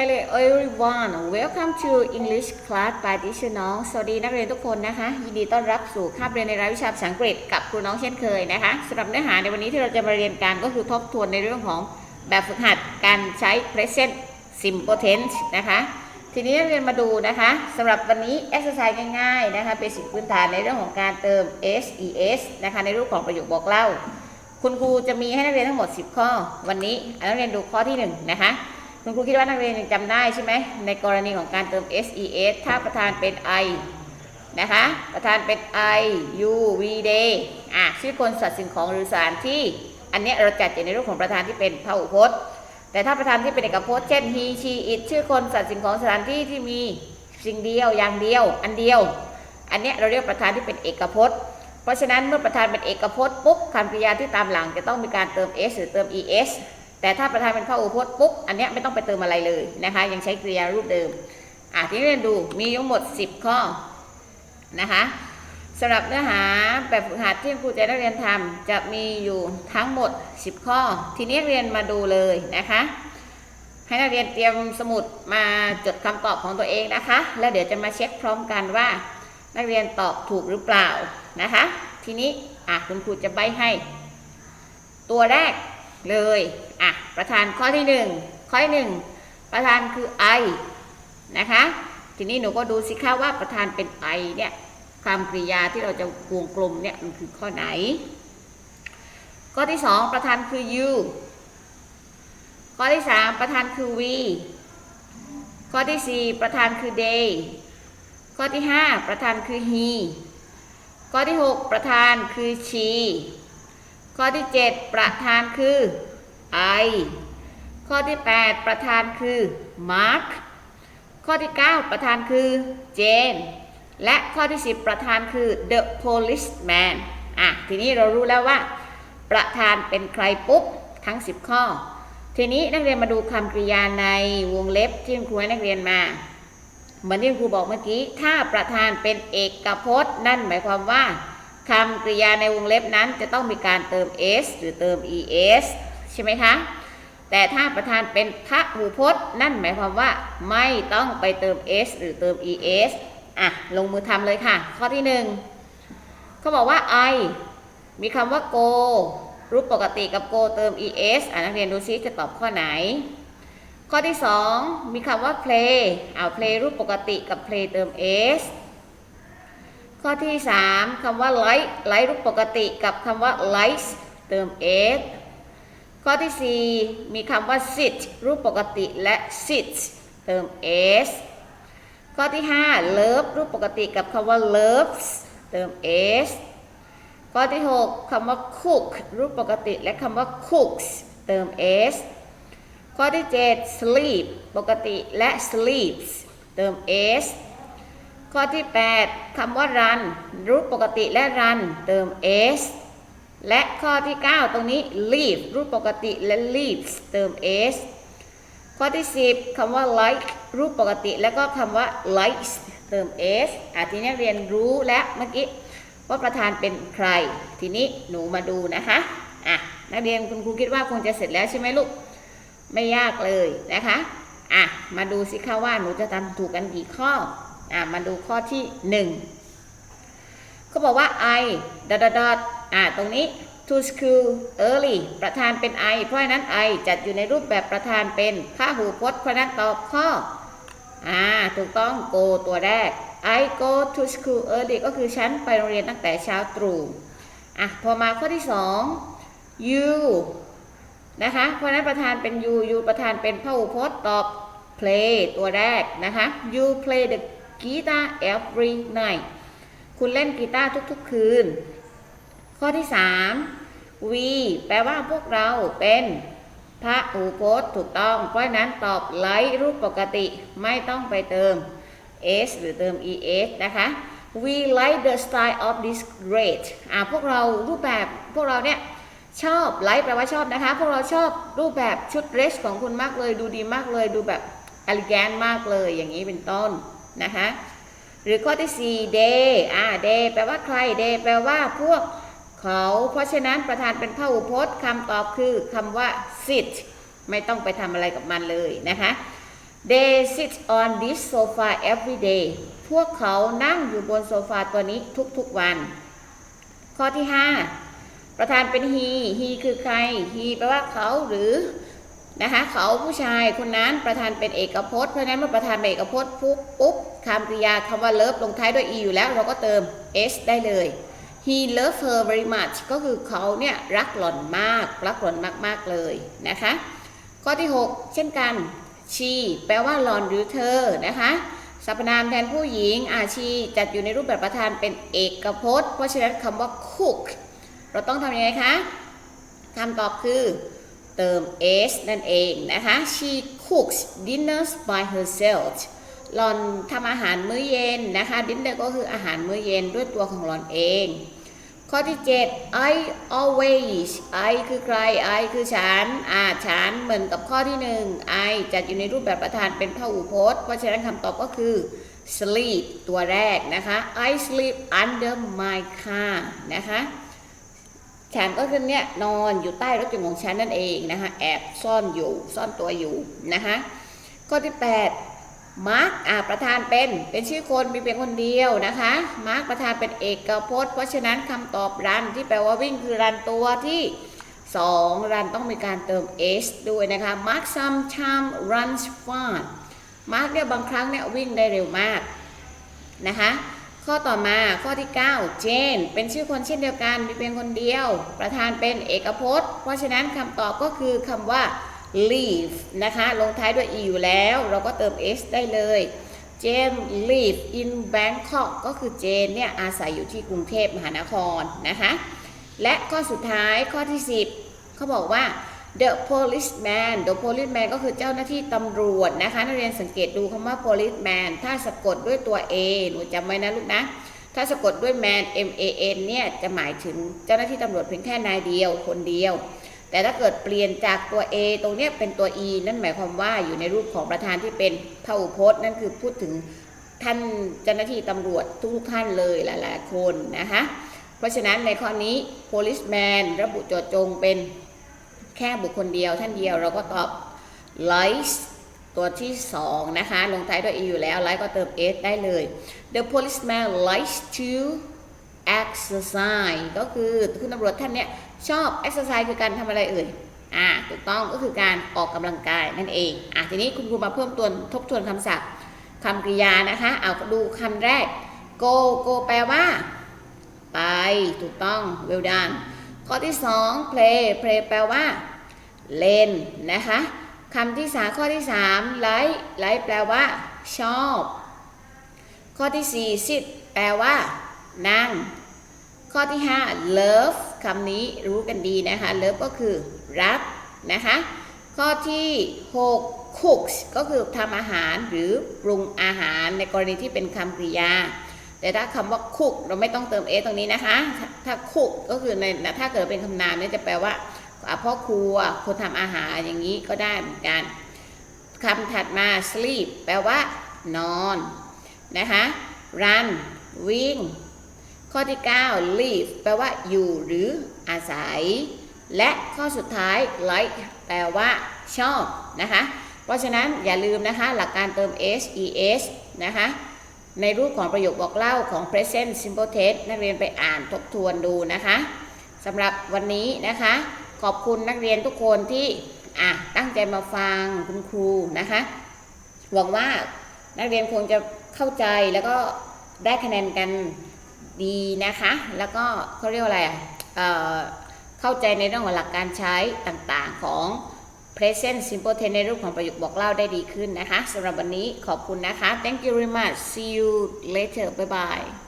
Hello everyone welcome to English class by teacher น้องสวัสดีนักเรียนทุกคนนะคะ ยินดีต้อนรับสู่คาบเรียนในรายวิชาภาษาอังกฤษกับครูน้องเช่นเคยนะคะสำหรับเนื้อหาในวันนี้ที่เราจะมาเรียนกันก็คือทบทวนในเรื่องของแบบฝึกหัดการใช้ present simple tense นะคะ ทีนี้นักเรียนมาดูนะคะสำหรับวันนี้ exercise ง่ายๆนะคะเป็นสิ่งพื้นฐานในเรื่องของการเติม ses นะคะในรูปของประโยคบอกเล่า คุณครูจะมีให้นักเรียนทั้งหมด 10 ข้อ วันนี้นักเรียนดูข้อที่ 1 นะคะ คุณครูคิดว่านักเรียนยังจำได้ใช่ไหมในกรณีของการเติม ses ถ้าประธานเป็น i นะคะ ประธานเป็น i u v day อะชื่อคนสัตว์สิ่งของหรือสถานที่ อันนี้เราจัดอยู่ในรูปของประธานที่เป็นพหุพจน์ แต่ถ้าประธานที่เป็นเอกพจน์เช่น he she it ชื่อคนสัตว์สิ่งของสถานที่ที่มีสิ่งเดียวอย่างเดียว อันเดียว อันนี้เราเรียกประธานที่เป็นเอกพจน์ เพราะฉะนั้นเมื่อประธานเป็นเอกพจน์ปุ๊บคำกริยาที่ตามหลังจะต้องมีการเติม s หรือเติม es แต่ถ้าประธานเป็นพหุพจน์ปุ๊บอันเนี้ยไม่ต้องไปเติมอะไรเลยนะคะ ยังใช้กริยารูปเดิมอะที่เรียนดูมีทั้งหมด 10 ข้อนะคะสำหรับเนื้อหาแบบฝึกหัดที่ครูจะได้เรียนทำจะมีอยู่ทั้งหมด 10 ข้อ ทีนี้เรียนมาดูเลยนะคะ ให้นักเรียนเตรียมสมุดมาจดคำตอบของตัวเองนะคะ แล้วเดี๋ยวจะมาเช็คพร้อมกันว่า นักเรียนตอบถูกหรือเปล่านะคะ ทีนี้อะคุณครูจะใบให้ ตัวแรก เลย อะ ประธานข้อที่หนึ่งข้อที่หนึ่งประธานคือ I นะคะ ทีนี้หนูก็ดูสิคะว่าประธานเป็น I เนี่ยคำกริยาที่เราจะวงกลมเนี่ยมันคือข้อไหน ข้อที่สองประธานคือ you ข้อที่สามประธานคือ we ข้อที่สี่ประธานคือ they ข้อที่5ประธานคือ he ข้อที่6ประธานคือ she ข้อที่ 7 ประธานคือ I ข้อที่ 8 ประธานคือ Mark ข้อที่ 9 ประธานคือ Jane และข้อที่ 10 ประธานคือ the policeman อะ ทีนี้เรารู้แล้วว่า ประธานเป็นใครปุ๊บ ทั้ง 10 ข้อ ทีนี้นักเรียนมาดูคำกริยาในวงเล็บที่คุณครูให้นักเรียนมา เหมือนที่ครูบอกเมื่อกี้ ถ้าประธานเป็นเอกพจน์ นั่นหมายความว่า คำกริยาในวงเล็บนั้นจะต้องมีการเติม s หรือเติม es ใช่ไหมคะ แต่ถ้าประธานเป็นพระหูพจน์ นั่นหมายความว่าไม่ต้องไปเติม s หรือเติม es อะ ลงมือทำเลยค่ะ ข้อที่หนึ่งเขาบอกว่า I มีคำว่า go รูปปกติกับ go เติม es อะนักเรียนดูซิจะตอบข้อไหน ข้อที่ 2 มีคำว่า play เอา play รูปปกติกับ play เติม s ข้อที่ 3คำว่า light light รูปปกติกับคำว่า lights เติม s ข้อที่ 4 มีคำว่า sit รูปปกติและ sits เติม s ข้อที่ 5 love รูปปกติกับคำว่า loves เติม s ข้อที่ 6คำว่า cook รูปปกติและคำว่า cooks เติม s ข้อที่ 7 sleep ปกติและ sleeps เติม s ข้อที่ 8คำว่า run รูปปกติและ run เติม s และข้อที่ 9 ตรงนี้ leave รูปปกติและ leaves เติม s ข้อที่ 10คำว่า like รูปปกติแล้วก็คำว่า likes เติม s อะทีนี้เรียนรู้แล้วเมื่อกี้ว่าประธานเป็นใคร ทีนี้หนูมาดูนะคะอะนักเรียนคุณครูคิดว่าคงจะเสร็จแล้วใช่ไหมลูก ไม่ยากเลยนะคะอะมาดูสิคะว่าหนูจะทำถูกกันกี่ข้อ อะมาดูข้อที่หนึ่งเขาบอกว่า I dot dot dot อะตรงนี้ to school early ประธานเป็น I เพราะฉะนั้น I จัดอยู่ในรูปแบบประธานเป็นพหูพจน์เพราะนั้นตอบข้ออ่าถูกต้อง go ตัวแรก I go to school early ก็คือฉันไปโรงเรียนตั้งแต่เช้าตรู่อะพอมาข้อที่สอง you นะคะ เพราะฉะนั้นประธานเป็น you you ประธานเป็นพหูพจน์ตอบ play ตัวแรกนะคะ you play the guitar every night คุณเล่นกีตาร์ทุกๆคืน ข้อที่ 3 we แปลว่าพวกเราเป็นพระหูพจน์ถูกต้อง เพราะฉะนั้นตอบ like รูปปกติไม่ต้องไปเติม s หรือเติม es นะคะ we like the style of this great อ่าพวกเรารูปแบบพวกเราเนี่ยชอบไลฟ์แปลว่าชอบนะคะ พวกเราชอบรูปแบบชุดเดรสของคุณมากเลย ดูดีมากเลย ดูแบบอ l ิแกนมากเลย อย่างนี้เป็นต้น นะคะหรือข้อที่ 4 day อ่า day แปลว่าใคร day แปลว่าพวกเขา เพราะฉะนั้นประธานเป็นพหูพจน์คำตอบคือคำว่า sit ไม่ต้องไปทำอะไรกับมันเลยนะคะ they sit on this sofa every day พวกเขานั่งอยู่บนโซฟาตัวนี้ทุกๆวัน ข้อที่ 5 ประธานเป็น he he คือใคร he แปลว่าเขาหรือ นะคะเขาผู้ชายคนนั้นประธานเป็นเอกพจน์เพราะฉะนั้นเมื่อประธานเป็นเอกพจน์ปุ๊บปุ๊บคำกริยาคำว่า love ลงท้ายด้วย e อยู่แล้วเราก็เติม s ได้เลย he love her very much ก็คือเขาเนี่ยรักหล่อนมาก รักหล่อนมาก ๆ เลยนะคะ ข้อที่ 6 เช่นกัน she แปลว่าหล่อนหรือเธอนะคะสรรพนามแทนผู้หญิงอาชีจัดอยู่ในรูปแบบประธานเป็นเอกพจน์ เพราะฉะนั้นคำว่า cook เราต้องทำยังไงคะคำตอบคือ เติม s นั่นเองนะคะ she cooks dinners by herself หลอนทำอาหารมื้อเย็นนะคะ dinner ก็คืออาหารมื้อเย็นด้วยตัวของหลอนเอง ข้อที่ 7 I always I คือใคร I คือฉันอ่าฉันเหมือนกับข้อที่ 1 I จัดอยู่ในรูปแบบประธานเป็นพหูพจน์ เพราะฉะนั้นคำตอบก็คือ sleep ตัวแรกนะคะ I sleep under my car นะคะ ฉันก็คือเนี่ยนอนอยู่ใต้รถยนต์ของฉันนั่นเองนะคะแอบซ่อนอยู่ซ่อนตัวอยู่นะคะข้อที่ 8 มาร์กอ่าประธานเป็นเป็นชื่อคนมีเพียงคนเดียวนะคะมาร์กประธานเป็นเอกพจน์ เพราะฉะนั้นคำตอบรันที่แปลว่าวิ่งคือรันตัวที่ 2 รันต้องมีการเติม s ด้วยนะคะ Mark sometimes runs fast มาร์กเนี่ยบางครั้งเนี่ยวิ่งได้เร็วมากนะคะ ข้อต่อมาข้อที่9 Jane เป็นชื่อคนเช่นเดียวกันมีเพียงคนเดียว ประธานเป็นเอกพจน์ เพราะฉะนั้นคำตอบก็คือคำว่า live นะคะ ลงท้ายด้วย e อยู่แล้ว เราก็เติม s ได้เลย Jane live in Bangkok ก็คือเจนเนี่ยอาศัยอยู่ที่กรุงเทพมหานครนะคะ และข้อสุดท้ายข้อที่ 10 เขาบอกว่า the policeman the policeman ก็คือเจ้าหน้าที่ตำรวจนะคะ นักเรียนสังเกตดูคำว่า policeman ถ้าสะกดด้วยตัว a หนูจำไว้นะลูกนะ ถ้าสะกดด้วย man m a n เนี่ยจะหมายถึงเจ้าหน้าที่ตำรวจเพียงแค่นายเดียวคนเดียว แต่ถ้าเกิดเปลี่ยนจากตัว a ตรงเนี้ยเป็นตัว e นั่นหมายความว่าอยู่ในรูปของประธานที่เป็นพหูพจน์ นั่นคือพูดถึงท่านเจ้าหน้าที่ตำรวจทุกท่านเลยหลาย ๆ คนนะคะ เพราะฉะนั้นในข้อนี้ policeman ระบุโจทย์จงเป็น แค่บุคคลเดียวท่านเดียวเราก็ตอบ likes ตัวที่ 2 นะคะ ลงท้ายด้วย e อยู่แล้ว like ก็เติม s ได้เลย the policeman likes to exercise ก็คือคุณตำรวจท่านเนี้ยชอบ exercise คือการทำอะไรเอ่ยอ่าถูกต้องก็คือการออกกำลังกายนั่นเองอะทีนี้คุณครูมาเพิ่มตัวทบทวนคำศัพท์คำกริยานะคะ เอาดูคำแรก go go แปลว่า ไป ถูกต้อง well done ข้อที่ 2 play play แปลว่า เล่นนะคะคำที่สามข้อที่3 like like แปลว่า ชอบ ข้อที่4 sit แปลว่า นั่ง ข้อที่5 love คำนี้รู้กันดีนะคะ love ก็คือ รักนะคะ ข้อที่6 cooks ก็คือทำอาหารหรือปรุงอาหารในกรณีที่เป็นคำกริยา แต่ถ้าคำว่า cook เราไม่ต้องเติม s ตรงนี้นะคะ ถ้าถ้า cook ก็คือในถ้าเกิดเป็นคำนามเนี่ยจะแปลว่าพ่อครัวคนทำอาหารอย่างนี้ก็ได้เหมือนกันคำถัดมา sleep แปลว่านอนนะคะ run วิ่ง ข้อที่ 9 live แปลว่าอยู่หรืออาศัย และข้อสุดท้าย like แปลว่าชอบนะคะ เพราะฉะนั้นอย่าลืมนะคะหลักการเติม s es นะคะ ในรูปของประโยคบอกเล่าของ present simple tense นักเรียนไปอ่านทบทวนดูนะคะสำหรับวันนี้นะคะ ขอบคุณนักเรียนทุกคนที่อะตั้งใจมาฟังคุณครูนะคะหวังว่านักเรียนคงจะเข้าใจแล้วก็ได้คะแนนกันดีนะคะ แล้วก็เขาเรียกว่าอะไรอะเเข้าใจในเรื่องของหลักการใช้ต่างๆของ present simple tense ในรูปของประโยคบอกเล่าได้ดีขึ้นนะคะสำหรับวันนี้ขอบคุณนะคะ thank you very much see you later bye bye